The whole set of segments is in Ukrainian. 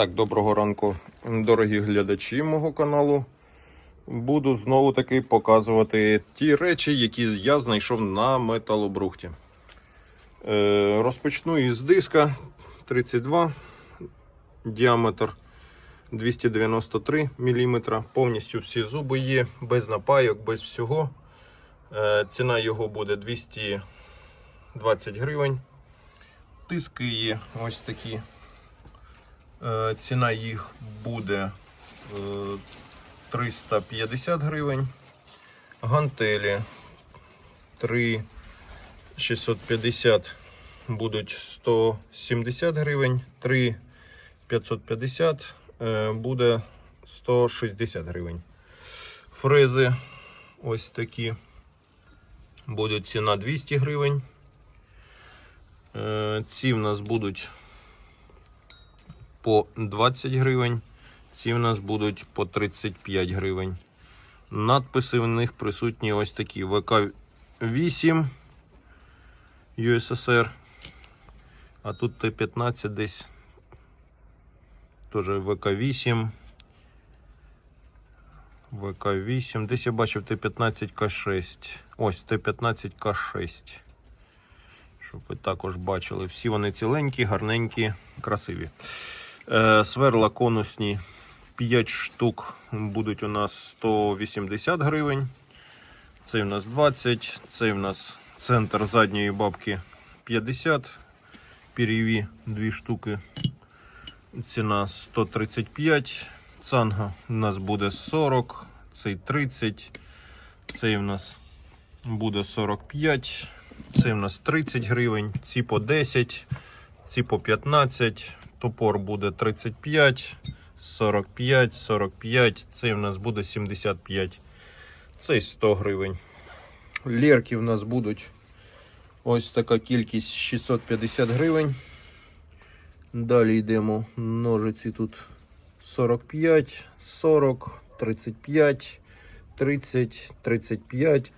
Так, доброго ранку, дорогі глядачі мого каналу. Буду знову таки показувати ті речі, які я знайшов на металобрухті. Е, розпочну із диска 32, діаметр 293 мм. Повністю всі зуби є, без напайок, без всього. Е, ціна його буде 220 гривень. Тиски є ось такі. Е, Ціна їх буде е, 350 гривень. Гантелі 3 650 будуть 170 гривень. 3 550 е, буде 160 гривень. Фрези ось такі. Буде ціна 200 гривень. Е, Ці в нас будуть по 20 гривень. Ці в нас будуть по 35 гривень. Надписи в них присутні ось такі ВК8 USSR. А тут Т-15 десь теж ВК8. ВК8. Десь я бачив Т-15К6. Ось Т-15К6. Щоб ви також бачили. Всі вони ціленькі, гарненькі, красиві. Е, сверла конусні 5 штук будуть у нас 180 гривень. Цей у нас 20, цей у нас центр задньої бабки 50. Переві 2 штуки. Ціна 135. Цанга у нас буде 40, цей 30, цей у нас буде 45, цей у нас 30 гривень, ці по 10, ці по 15, топор буде 35, 45, 45, цей у нас буде 75, цей 100 гривень. Лірки у нас будуть ось така кількість 650 гривень. Далі йдемо ножиці тут 45, 40, 35, 30, 35,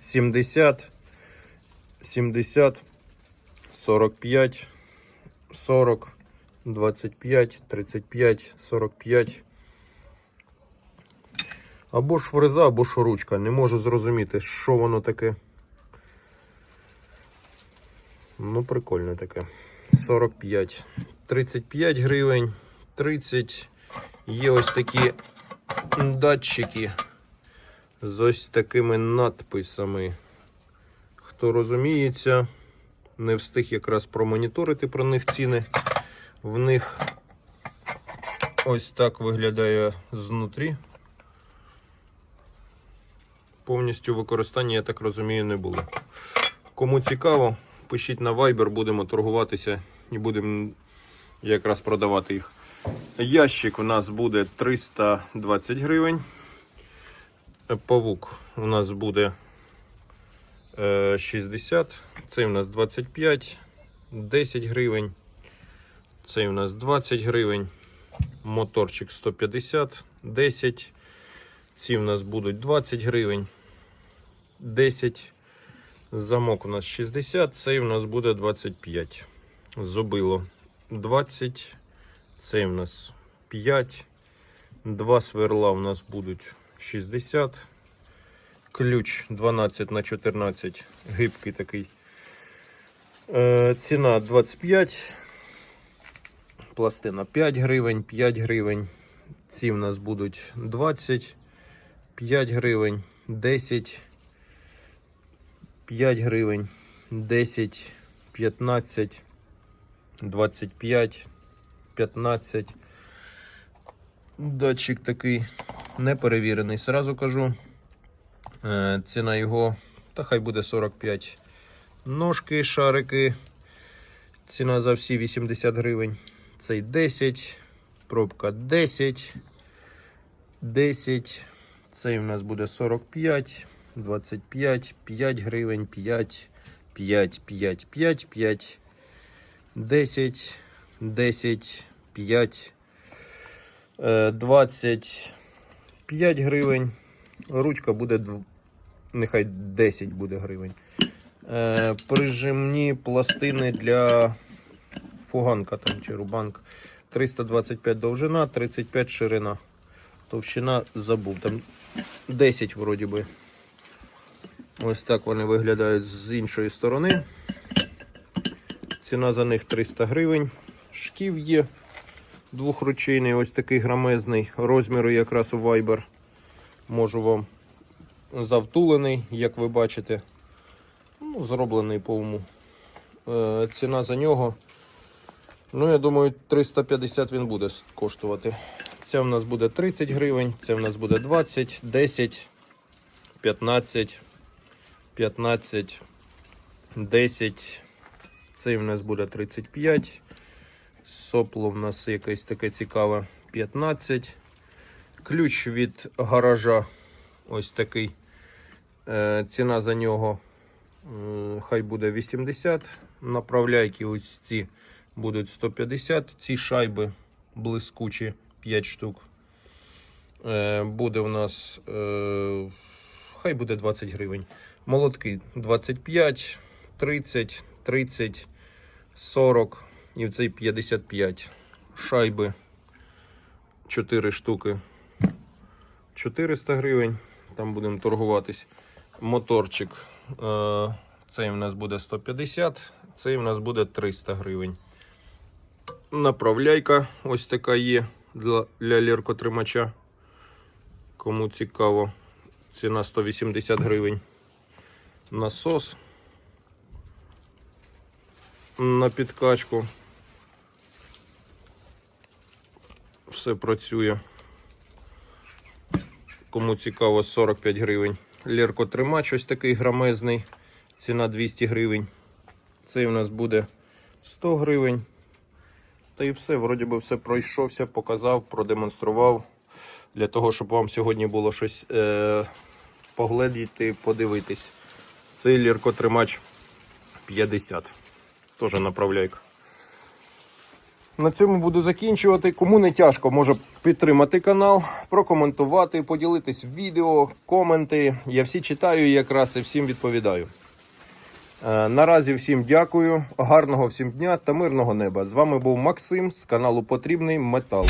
70, 70, 45, 40, 25, 35, 45. Або ж фреза, або ж ручка. Не можу зрозуміти, що воно таке. Ну, прикольне таке. 45. 35 гривень. 30. Є ось такі датчики з ось такими надписами. Хто розуміється, не встиг якраз промоніторити про них ціни. В них ось так виглядає знутрі. Повністю використання, я так розумію, не було. Кому цікаво, пишіть на Viber, будемо торгуватися і будемо якраз продавати їх. Ящик у нас буде 320 гривень. Павук у нас буде е, 60. Цей у нас 25, 10 гривень. Цей у нас 20 гривень. Моторчик 150, 10. Ці у нас будуть 20 гривень. 10. Замок у нас 60, цей у нас буде 25. Зубило 20. Цей у нас 5. Два сверла у нас будуть 60. Ключ 12 на 14. Гибкий такий. Е, ціна 25. Пластина 5 гривень, 5 гривень. Ці в нас будуть 20, 5 гривень, 10, 5 гривень, 10, 15, 25, 15. Датчик такий неперевірений, сразу кажу. Е, Ціна його, та хай буде 45. Ножки, шарики. Ціна за всі 80 гривень. Цей 10, пробка 10, 10. Цей у нас буде 45, 25, 5 гривень, 5, 5, 5, 5, 5, 10, 10, 5, е, 20, 5 гривень. Ручка буде, нехай 10 буде гривень. Е, Прижимні пластини для фуганка там чи рубанк 325 довжина, 35 ширина. Товщина забув. Там 10 вроді би. Ось так вони виглядають з іншої сторони. Ціна за них 300 гривень. Шків є двохручейний, ось такий грамезний. Розміру якраз у Viber. Можу вам завтулений, як ви бачите. Ну, зроблений по уму. Е, ціна за нього. Ну, я думаю, 350 він буде коштувати. Це в нас буде 30 гривень, це в нас буде 20, 10, 15, 15, 10. Цей в нас буде 35. Сопло в нас якесь таке цікаве 15. Ключ від гаража ось такий. Е, ціна за нього хай буде 80. Направляйки ось ці будуть 150. Ці шайби блискучі 5 штук. Е, буде у нас е, хай буде 20 гривень. Молотки 25, 30, 30, 40 і в цей 55. Шайби 4 штуки 400 гривень. Там будемо торгуватись. Моторчик. Е, цей у нас буде 150, цей у нас буде 300 гривень. Направляйка ось така є для, для ліркотримача. Кому цікаво, ціна 180 гривень. Насос на підкачку. Все працює. Кому цікаво, 45 гривень. Ліркотримач ось такий грамезний. Ціна 200 гривень. Цей у нас буде 100 гривень. Та і все, вроді би все пройшовся, показав, продемонстрував. Для того, щоб вам сьогодні було щось е, поглядіти, подивитись. Цей ліркотримач 50. Теж направляйка. На цьому буду закінчувати. Кому не тяжко, може підтримати канал, прокоментувати, поділитись відео, коменти. Я всі читаю якраз і всім відповідаю. Е, Наразі всім дякую, гарного всім дня та мирного неба. З вами був Максим з каналу Потрібний Метал.